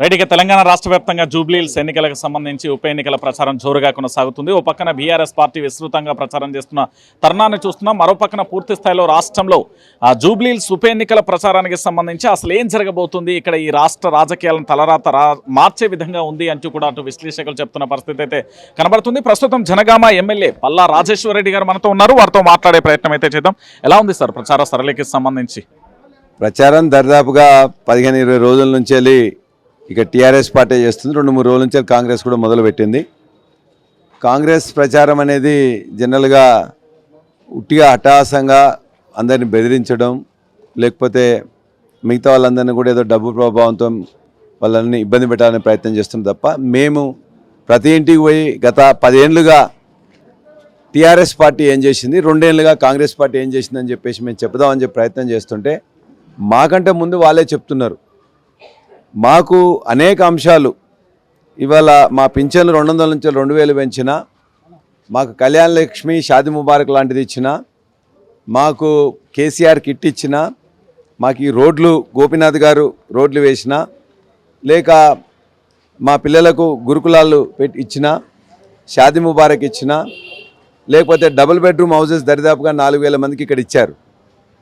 Right ఇక తెలంగాణ రాష్ట్ర వ్యాప్తంగా జూబ్లీల్స్ ఎన్నికలకు సంబంధించి ఉప ఎన్నికల ప్రచారం జోరుగా కొనసాగుతుంది. ఓ పక్కన బీఆర్ఎస్ పార్టీ విస్తృతంగా ప్రచారం చేస్తున్న తరుణాన్ని చూస్తున్నాం. మరో పక్కన పూర్తి స్థాయిలో రాష్ట్రంలో ఆ ఉప ఎన్నికల ప్రచారానికి సంబంధించి అసలు ఏం జరగబోతుంది? ఇక్కడ ఈ రాష్ట్ర రాజకీయాలను తలరాత రా మార్చే విధంగా ఉంది అంటూ కూడా అటు విశ్లేషకులు చెప్తున్న పరిస్థితి అయితే కనబడుతుంది. ప్రస్తుతం జనగామ ఎమ్మెల్యే పల్లా రాజేశ్వర రెడ్డి గారు మనతో ఉన్నారు. వారితో మాట్లాడే ప్రయత్నం అయితే చేద్దాం. ఎలా ఉంది సార్ ప్రచార సరళికి సంబంధించి? ప్రచారం దర్దాపుగా పదిహేను ఇరవై రోజుల నుంచి వెళ్ళి ఇక టీఆర్ఎస్ పార్టీ చేస్తుంది. రెండు మూడు రోజుల నుంచి కాంగ్రెస్ కూడా మొదలుపెట్టింది. కాంగ్రెస్ ప్రచారం అనేది జనరల్గా ఉట్టిగా హఠాసంగా అందరిని బెదిరించడం లేకపోతే మిగతా వాళ్ళందరినీ కూడా ఏదో డబ్బు ప్రభావంతో వాళ్ళని ఇబ్బంది పెట్టాలనే ప్రయత్నం చేస్తుంది తప్ప మేము ప్రతి ఇంటికి పోయి గత పదేళ్ళుగా టీఆర్ఎస్ పార్టీ ఏం చేసింది రెండేళ్ళుగా కాంగ్రెస్ పార్టీ ఏం చేసిందని చెప్పేసి మేము చెప్దామని చెప్పి ప్రయత్నం చేస్తుంటే మాకంటే ముందు వాళ్ళే చెప్తున్నారు. మాకు అనేక అంశాలు. ఇవాళ మా పింఛన్లు రెండు వందల నుంచి రెండు వేలు పెంచిన మాకు కళ్యాణ లక్ష్మి షాది ముబారక్ లాంటిది ఇచ్చిన మాకు కేసీఆర్ కిట్ ఇచ్చిన మాకు ఈ రోడ్లు గోపీనాథ్ గారు రోడ్లు వేసిన లేక మా పిల్లలకు గురుకులాలు పెట్టి ఇచ్చిన షాది ముబారక్ ఇచ్చిన లేకపోతే డబుల్ బెడ్రూమ్ హౌసెస్ దరిదాపుగా నాలుగు వేల మందికి ఇక్కడ ఇచ్చారు.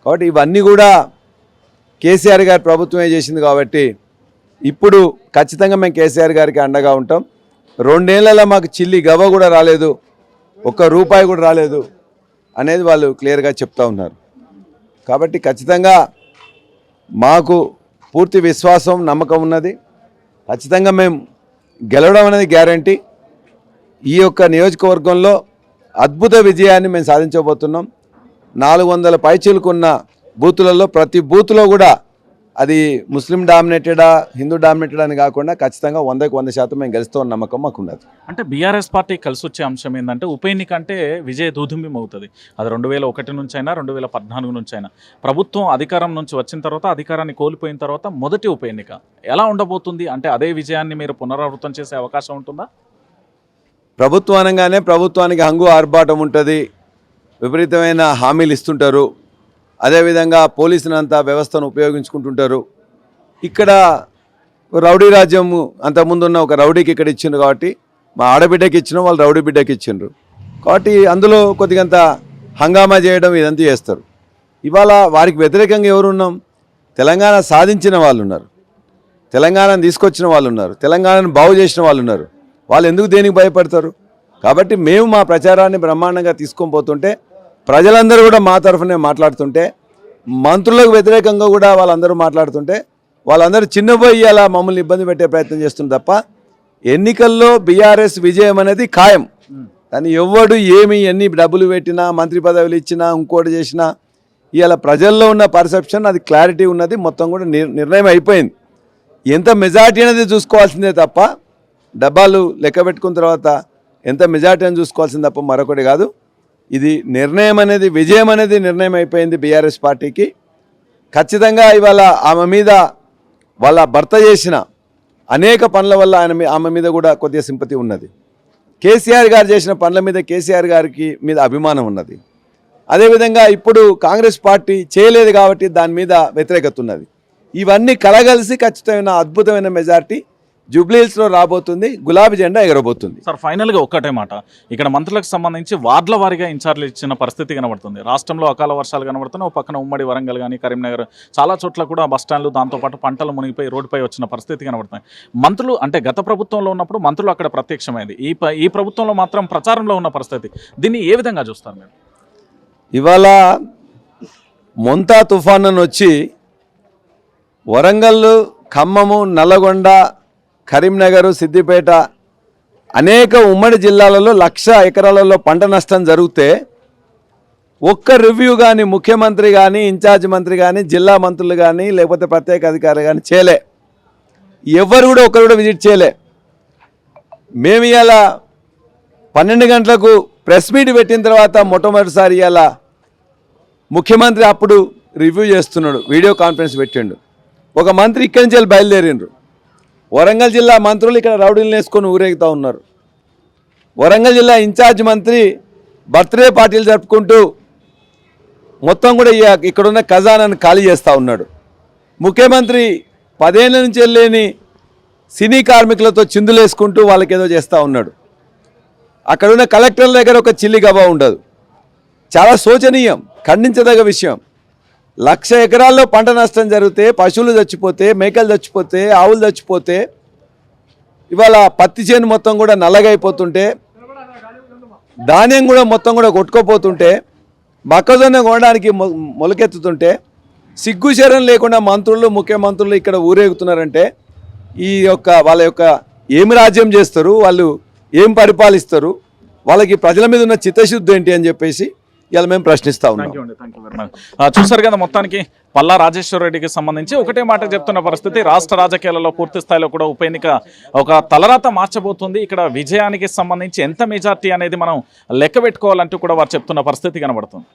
కాబట్టి ఇవన్నీ కూడా కేసీఆర్ గారి ప్రభుత్వమే చేసింది కాబట్టి ఇప్పుడు ఖచ్చితంగా మేము కేసీఆర్ గారికి అండగా ఉంటాం. రెండేళ్ళలో మాకు చిల్లి గవ్వ కూడా రాలేదు. ఒక్క రూపాయి కూడా రాలేదు అనేది వాళ్ళు క్లియర్గా చెప్తా ఉన్నారు. కాబట్టి ఖచ్చితంగా మాకు పూర్తి విశ్వాసం నమ్మకం ఉన్నది. ఖచ్చితంగా మేము గెలవడం అనేది గ్యారంటీ. ఈ యొక్క నియోజకవర్గంలో అద్భుత విజయాన్ని మేము సాధించబోతున్నాం. నాలుగు వందల పైచీలకున్న బూతులలో ప్రతి బూత్లో కూడా అది ముస్లిం డామినేటెడా హిందూ డామినేటెడ్ అని కాకుండా ఖచ్చితంగా వందకు వంద శాతం మేము గెలుస్తామన్న నమ్మకం మాకు ఉన్నది అంటే బీఆర్ఎస్ పార్టీ కలిసి వచ్చే అంశం ఏంటంటే ఉప ఎన్నిక అంటే విజయ దూదుంబిం అవుతుంది. అది రెండు వేల ఒకటి నుంచి అయినా రెండు వేల పద్నాలుగు నుంచి అయినా ప్రభుత్వం అధికారం నుంచి వచ్చిన తర్వాత అధికారాన్ని కోల్పోయిన తర్వాత మొదటి ఉప ఎన్నిక. ఎలా ఉండబోతుంది? అంటే అదే విజయాన్ని మీరు పునరావృతం చేసే అవకాశం ఉంటుందా? ప్రభుత్వం అనగానే ప్రభుత్వానికి హంగు ఆర్భాటం ఉంటుంది. విపరీతమైన హామీలు ఇస్తుంటారు. అదేవిధంగా పోలీసులంతా వ్యవస్థను ఉపయోగించుకుంటుంటారు. ఇక్కడ రౌడీ రాజ్యం అంతకుముందున్న ఒక రౌడీకి ఇక్కడ ఇచ్చిండ్రు కాబట్టి మా ఆడబిడ్డకి ఇచ్చిన వాళ్ళు రౌడీ బిడ్డకి ఇచ్చిండ్రు. కాబట్టి అందులో కొద్దిగంత హంగామా చేయడం ఇదంతా చేస్తారు. ఇవాళ వారికి వ్యతిరేకంగా ఎవరున్నాం? తెలంగాణ సాధించిన వాళ్ళు ఉన్నారు తెలంగాణను తీసుకొచ్చిన వాళ్ళు ఉన్నారు తెలంగాణను బాగు చేసిన వాళ్ళు ఉన్నారు వాళ్ళు ఎందుకు దేనికి భయపడతారు? కాబట్టి మేము మా ప్రచారాన్ని బ్రహ్మాండంగా తీసుకొని పోతుంటే ప్రజలందరూ కూడా మా తరఫునే మాట్లాడుతుంటే మంత్రులకు వ్యతిరేకంగా కూడా వాళ్ళందరూ మాట్లాడుతుంటే వాళ్ళందరూ చిన్నపోయి అలా మమ్మల్ని ఇబ్బంది పెట్టే ప్రయత్నం చేస్తుంది తప్ప ఎన్నికల్లో బీఆర్ఎస్ విజయం అనేది ఖాయం. కానీ ఎవడు ఏమి ఎన్ని డబ్బులు పెట్టినా మంత్రి పదవులు ఇచ్చినా ఇంకోటి చేసినా ఇవాళ ప్రజల్లో ఉన్న పర్సెప్షన్ అది క్లారిటీ ఉన్నది మొత్తం కూడా నిర్- నిర్ణయం అయిపోయింది. ఎంత మెజార్టీ అనేది చూసుకోవాల్సిందే తప్ప డబ్బాలు లెక్క పెట్టుకున్న తర్వాత ఎంత మెజార్టీ అని చూసుకోవాల్సింది తప్ప మరొకటి కాదు. ఇది నిర్ణయం అనేది విజయం అనేది నిర్ణయం అయిపోయింది బీఆర్ఎస్ పార్టీకి. ఖచ్చితంగా ఇవాళ ఆమె మీద వాళ్ళ భర్త చేసిన అనేక పనుల వల్ల ఆయన ఆమె మీద కూడా కొద్దిగా సింపతి ఉన్నది. కేసీఆర్ గారు చేసిన పనుల మీద కేసీఆర్ గారికి మీద అభిమానం ఉన్నది. అదేవిధంగా ఇప్పుడు కాంగ్రెస్ పార్టీ చేయలేదు కాబట్టి దాని మీద వ్యతిరేకత ఉన్నది. ఇవన్నీ కలగలిసి ఖచ్చితమైన అద్భుతమైన మెజార్టీ జూబ్లీహిల్స్లో రాబోతుంది గులాబీ జెండా ఎగరబోతుంది. సార్ ఫైనల్గా ఒక్కటే మాట. ఇక్కడ మంత్రులకు సంబంధించి వార్డుల వారీగా ఇన్ఛార్జ్లు ఇచ్చిన పరిస్థితి కనబడుతుంది. రాష్ట్రంలో అకాల వర్షాలు కనబడుతున్నాయి. ఒక పక్కన ఉమ్మడి వరంగల్ కానీ కరీంనగర్ చాలా చోట్ల కూడా బస్ స్టాండ్లు దాంతోపాటు పంటలు మునిగిపోయి రోడ్డుపై వచ్చిన పరిస్థితి కనబడుతున్నాయి. మంత్రులు అంటే గత ప్రభుత్వంలో ఉన్నప్పుడు మంత్రులు అక్కడ ప్రత్యక్షమైంది. ఈ ఈ ప్రభుత్వంలో మాత్రం ప్రచారంలో ఉన్న పరిస్థితి. దీన్ని ఏ విధంగా చూస్తారు మీరు? ఇవాళ మొంతా తుఫాన్ వచ్చి వరంగల్ ఖమ్మము నల్లగొండ కరీంనగర్ సిద్దిపేట అనేక ఉమ్మడి జిల్లాలలో లక్ష ఎకరాలలో పంట నష్టం జరిగితే ఒక్క రివ్యూ కానీ ముఖ్యమంత్రి కానీ ఇన్ఛార్జ్ మంత్రి కానీ జిల్లా మంత్రులు కానీ లేకపోతే ప్రత్యేక అధికారులు కానీ చేయలే. ఎవరు కూడా ఒకరు కూడా విజిట్ చేయలే. మేము ఇవాళ పన్నెండు గంటలకు ప్రెస్ మీట్ పెట్టిన తర్వాత మొట్టమొదటిసారి ఇవాళ ముఖ్యమంత్రి అప్పుడు రివ్యూ చేస్తున్నాడు వీడియో కాన్ఫరెన్స్ పెట్టిండు. ఒక మంత్రి ఇక్కడి నుంచి వెళ్ళి బయలుదేరిండ్రు. వరంగల్ జిల్లా మంత్రులు ఇక్కడ రౌడీలు వేసుకొని ఊరేగుతూ ఉన్నారు. వరంగల్ జిల్లా ఇన్ఛార్జ్ మంత్రి బర్త్డే పార్టీలు జరుపుకుంటూ మొత్తం కూడా ఇక్కడున్న ఖజానాను ఖాళీ చేస్తూ ఉన్నాడు. ముఖ్యమంత్రి పదేళ్ళ నుంచి వెళ్ళేని సినీ కార్మికులతో చిందులేసుకుంటూ వాళ్ళకి ఏదో చేస్తూ ఉన్నాడు. అక్కడున్న కలెక్టర్ల దగ్గర ఒక చిల్లి గబా ఉండదు. చాలా శోచనీయం ఖండించదగ్గ విషయం. లక్ష ఎకరాల్లో పంట నష్టం జరిగితే పశువులు చచ్చిపోతే మేకలు చచ్చిపోతే ఆవులు చచ్చిపోతే ఇవాళ పత్తి చేను మొత్తం కూడా నల్లగైపోతుంటే ధాన్యం కూడా మొత్తం కూడా కొట్టుకోపోతుంటే మొక్కజొన్న కొనడానికి మొ- మొలకెత్తుతుంటే సిగ్గుశరం లేకుండా మంత్రులు ముఖ్యమంత్రులు ఇక్కడ ఊరేగుతున్నారంటే ఈ యొక్క వాళ్ళ యొక్క ఏమి రాజ్యం చేస్తారు వాళ్ళు ఏం పరిపాలిస్తారు వాళ్ళకి ప్రజల మీద ఉన్న చిత్తశుద్ధి ఏంటి అని చెప్పేసి ఇలా మేము ప్రశ్నిస్తా ఉన్నాం. చూసారు చూశారు కదా మొత్తానికి పల్లా రాజేశ్వర రెడ్డికి సంబంధించి ఒకటే మాట చెప్తున్న పరిస్థితి రాష్ట్ర రాజకీయాలలో పూర్తి స్థాయిలో కూడా ఉప ఎన్నిక ఒక తలరాత మార్చబోతుంది. ఇక్కడ విజయానికి సంబంధించి ఎంత మెజార్టీ అనేది మనం లెక్క పెట్టుకోవాలంటూ కూడా వారు చెప్తున్న పరిస్థితి కనబడుతుంది.